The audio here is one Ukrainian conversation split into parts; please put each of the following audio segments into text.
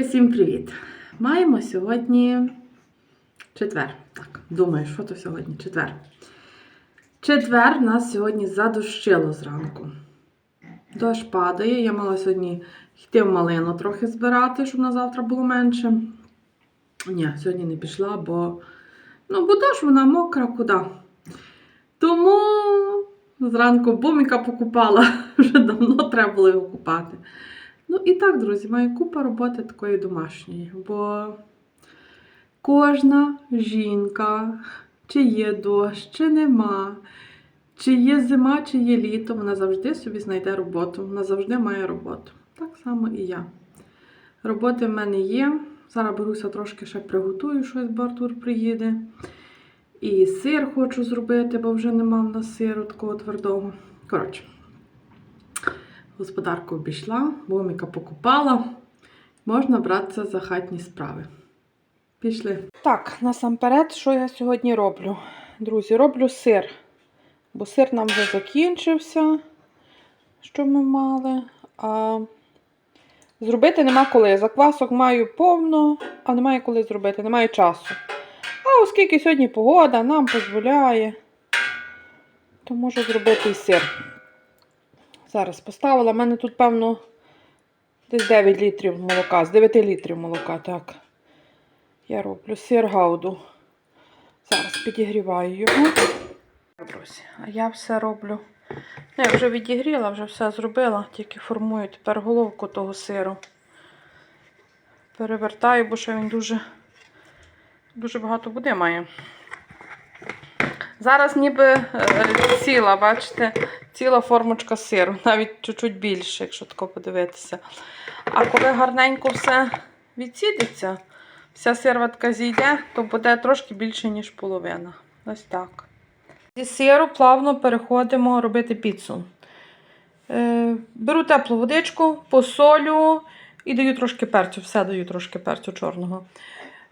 Всім привіт! Маємо сьогодні четвер. Так, думаю, що то сьогодні? Четвер. Четвер нас сьогодні задощило зранку. Дощ падає. Я мала сьогодні йти в малину трохи збирати, щоб на завтра було менше. Ні, сьогодні не пішла, бо ну, бо дощ вона мокра куди. Тому зранку буміка покупала. Вже давно треба було його купати. Ну і так, друзі, маю купа роботи такої домашньої, бо кожна жінка, чи є дощ, чи нема, чи є зима, чи є літо, вона завжди собі знайде роботу. Вона завжди має роботу. Так само і я. Роботи в мене є. Зараз беруся трошки ще приготую щось, бо Артур приїде. І сир хочу зробити, бо вже нема в нас сиру такого твердого. Коротше. Господарку обійшла, боміка покупала. Можна братися за хатні справи. Пішли. Так, насамперед, що я сьогодні роблю? Друзі, роблю сир. Бо сир нам вже закінчився, що ми мали. А зробити нема коли. Заквасок маю повно, а немає коли зробити, немає часу. А оскільки сьогодні погода нам дозволяє, то можу зробити і сир. Зараз поставила. У мене тут, певно, десь 9 літрів молока. З 9 літрів молока, так. Я роблю сир гауду. Зараз підігріваю його. Друзі, а я все роблю. Ну, я вже відігріла, вже все зробила, тільки формую тепер головку того сиру. Перевертаю, бо що він дуже, дуже багато води має. Зараз ніби е, ціла, бачите, ціла формочка сиру, навіть чуть-чуть більше, якщо тако подивитися. А коли гарненько все відсідеться, вся сирватка зійде, то буде трошки більше, ніж половина. Ось так. Зі сиру плавно переходимо робити піцу. Е, беру теплу водичку, посолю і даю трошки перцю. Все даю трошки перцю чорного.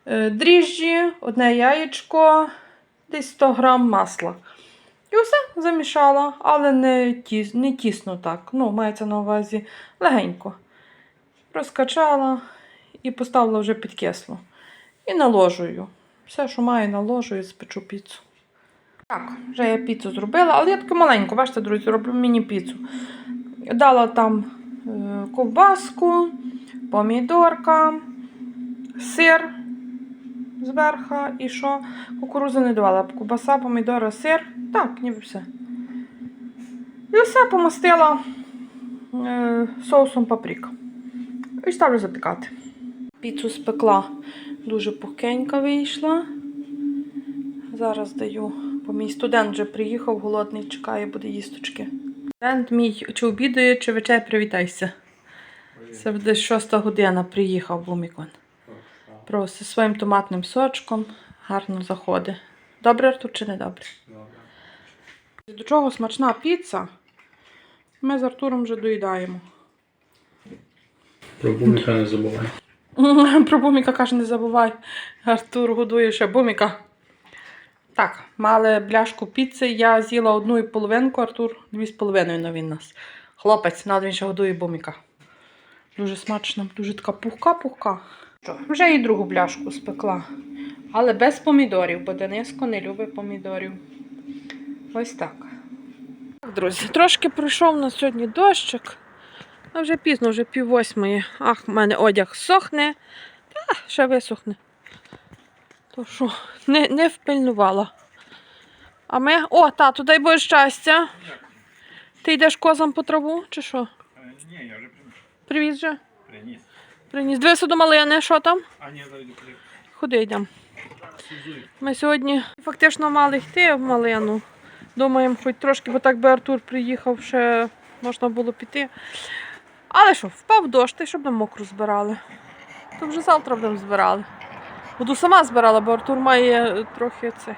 Е, дріжджі, одне яєчко, десь 100 грам масла. І все замішала, але не, тіс, не тісно так. Ну, мається на увазі легенько. Розкачала і поставила вже під кисло. І наложую. Все, що маю, наложую, спечу піцу. Так, вже я піцу зробила, але я таку маленьку, бачите, друзі, роблю міні-піцу. Дала там е, ковбаску, помідорка, сир зверху і що? Кукурузи не давала. Ковбаса, помідори, сир. Так, ніби все. І все помастила е, соусом паприка. І ставлю запікати. Піцу спекла дуже пухкенька вийшла. Зараз даю, бо мій студент вже приїхав, голодний, чекає, буде їсточки. Студент мій чи обідає, чи вечер привітайся. Це десь шоста година приїхав Бумікон. Просто зі своїм томатним сочком гарно заходить. Добре, Артур, чи не добре? До чого смачна піца? Ми з Артуром вже доїдаємо. Про буміка не забувай. Про буміка каже, не забувай. Артур годує ще буміка. Так, мали бляшку піци. Я з'їла одну і половинку, Артур дві з половиною на він нас. Хлопець, надо він ще годує буміка. Дуже смачно, дуже така пухка-пухка. Що, Вже і другу бляшку спекла. Але без помідорів, бо Дениско не любить помідорів. Ось так. Так, друзі, трошки пройшов на сьогодні дощик. А вже пізно, вже пів восьмої. Ах, в мене одяг сохне. Та, ще висохне. То що, не, не впильнувала. А ми. О, тату, дай Боже щастя. Ти йдеш козам по траву, чи що? Ні, я вже Привіз вже? приніс. Приніс. Дивися до малини, що там? А ні, зараз Ходи йдемо. Ми сьогодні фактично мали йти в малину. Думаємо, хоч трошки, бо так би Артур приїхав, ще можна було піти. Але що, впав дощ, та й щоб нам мокру збирали. То вже завтра будемо збирали. Буду сама збирала, бо Артур має трохи це.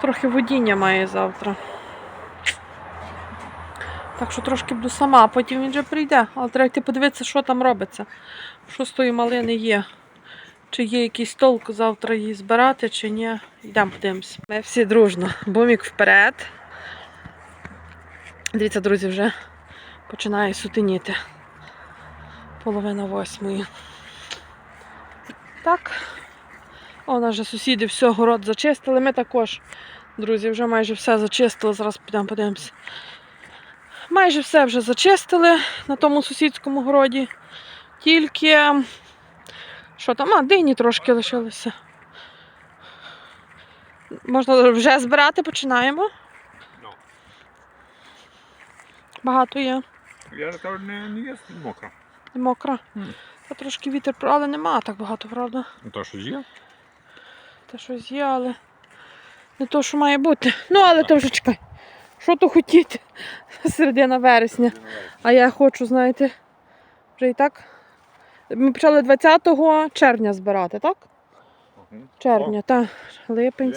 Трохи водіння має завтра. Так що трошки буду сама, а потім він вже прийде. Але треба йти подивитися, що там робиться. Що з тої малини є. Чи є якийсь толк завтра її збирати, чи ні. Йдемо подивимось. Ми всі дружно. Бумік вперед. Дивіться, друзі, вже починає сутеніти. Половина восьмої. Так. О, вже сусіди все, город зачистили. Ми також, друзі, вже майже все зачистили. Зараз підемо подивимося. Майже все вже зачистили на тому сусідському городі. Тільки що там, а, дині трошки лишилися. Можна вже збирати, починаємо. Ну. Багато є. Я кажу, не, не є мокро. І мокра. Та трошки вітер, але нема так багато, правда. Ну то що є? Та щось є, але не то, що має бути. Ну, але то вже чекай. Що то хотіти? Середина вересня. А я хочу, знаєте, вже і так. Ми почали 20 червня збирати, так? Червня, так. Липень.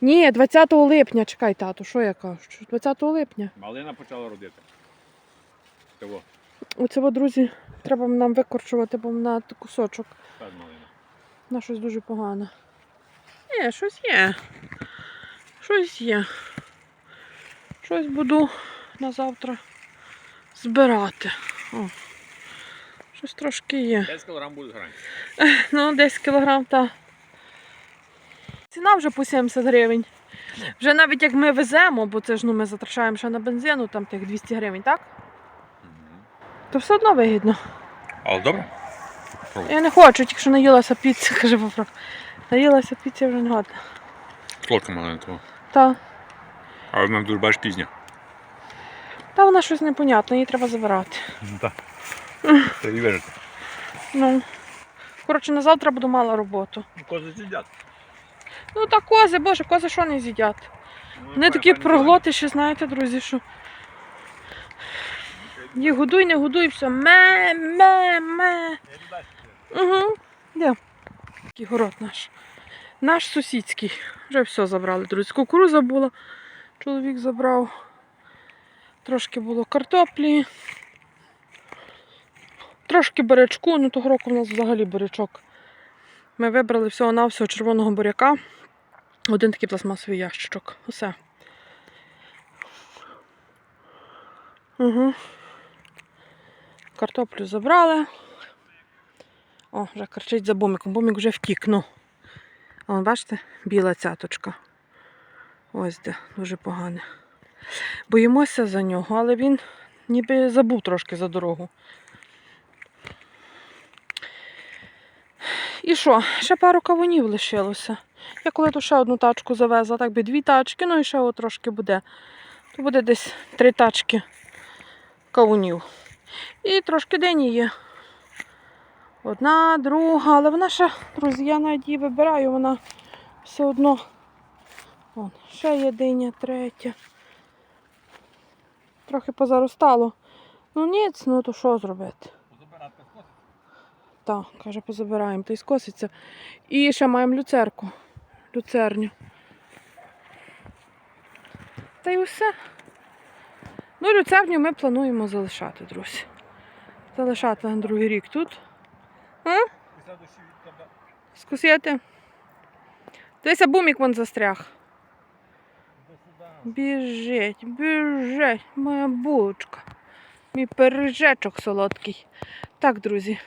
Ні, 20 липня, чекай, тату, що я кажу? 20 липня. Малина почала родити. Того, Оце, друзі, треба нам викорчувати, бо вона кусочок. малина. На щось дуже погано. Ні, щось є. Щось є. Щось буду на завтра збирати. О. Щось трошки є. 10 кг буде грань. Ну, 10 кілограм та. Ціна вже по 70 гривень. Вже навіть як ми веземо, бо це ж ну, ми затрачаємо ще на бензину, там тих 200 гривень, так? То все одно вигідно. Але добре? Я не хочу, тільки що наїлася піци, каже Пафрак. Наїлася піці вже не годна. Солодка малина того. Але вона дуже бачиш пізня. та вона щось непонятне, її треба забирати. Так. Це і вижити. Ну. Коротше, на завтра буду мала роботу. Кози сидять. Ну та кози, боже, кози що не з'їдять? Вони такі проглоти, ще знаєте, друзі, що. Їх годуй, не годуй, все. Ме, ме, ме. Угу. Де? Такий город наш. Наш сусідський. Вже все забрали, друзі. Кукуруза була, чоловік забрав. Трошки було картоплі. Трошки бурячку, ну того року в нас взагалі бурячок. Ми вибрали всього-навсього червоного буряка. Один такий пластмасовий ящичок. Усе. Угу. Картоплю забрали. О, вже кричить за боміком. Бомік вже втік. Ну. О, бачите, біла цяточка. Ось де, дуже погане. Боїмося за нього, але він ніби забув трошки за дорогу. І що? Ще пару кавунів лишилося. Я коли то ще одну тачку завезла, так би дві тачки, ну і ще от трошки буде. То буде десь три тачки кавунів. І трошки дині є. Одна, друга, але вона ще, друзі, я навіть її вибираю, вона все одно. Вон, ще є диня, третя. Трохи позаростало. Ну ніц, ну то що зробити? Так, каже, позабираємо, та й скоситься. І ще маємо люцерку. Люцерню. Та й усе. Ну, люцерню ми плануємо залишати, друзі. Залишати на другий рік тут. А? Скусити. Дивися, бумік вон застряг. Біжить, біжить, моя булочка. Мій пиріжечок солодкий. Так, друзі.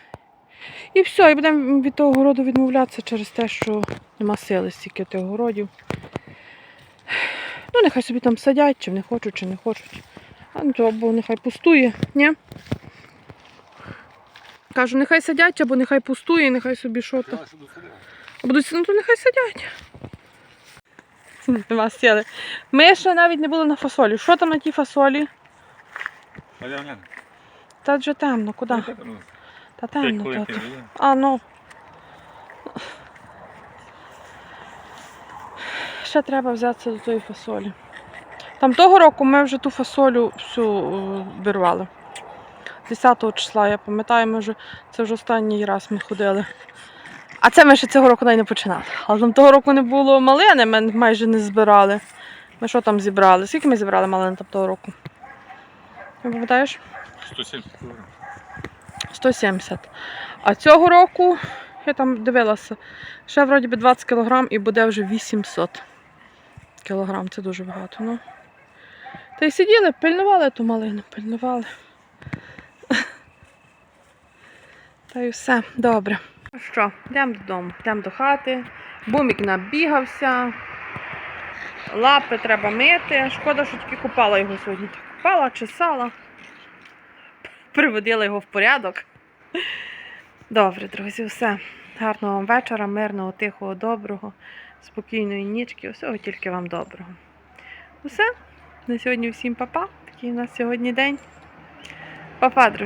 І все, і будемо від того городу відмовлятися через те, що нема сили стільки тих городів. Ну, нехай собі там садять, чи не хочуть, чи не хочуть. А ну то або нехай пустує, ні? Кажу, нехай сидять, або нехай пустує, нехай собі що то. Будуть ну, то нехай сидять. Нема сили. Ми ще навіть не були на фасолі. Що там на тій фасолі? Та вже темно, куди? Та темно. Та. А, ну. Ще треба взятися до тої фасолі. Там того року ми вже ту фасолю всю е, вирвали. 10 числа, я пам'ятаю, ми вже, це вже останній раз ми ходили. А це ми ще цього року навіть не починали. Але там того року не було малини, ми майже не збирали. Ми що там зібрали? Скільки ми зібрали малин там того року? Не пам'ятаєш? 170 кг. 170. А цього року, я там дивилася, ще вроді би 20 кг і буде вже 800 кг. Це дуже багато. Ну. Та й сиділи, пильнували ту малину, пильнували. Та й все, добре. Ну що, йдемо додому, йдемо до хати. Бумік набігався. Лапи треба мити. Шкода, що тільки купала його сьогодні. Купала, чесала. Приводила його в порядок. Добре, друзі, все. Гарного вам вечора, мирного, тихого, доброго, спокійної нічки. Усього тільки вам доброго. Усе. На сьогодні всім папа. Такий у нас сьогодні день. Папа, друзі.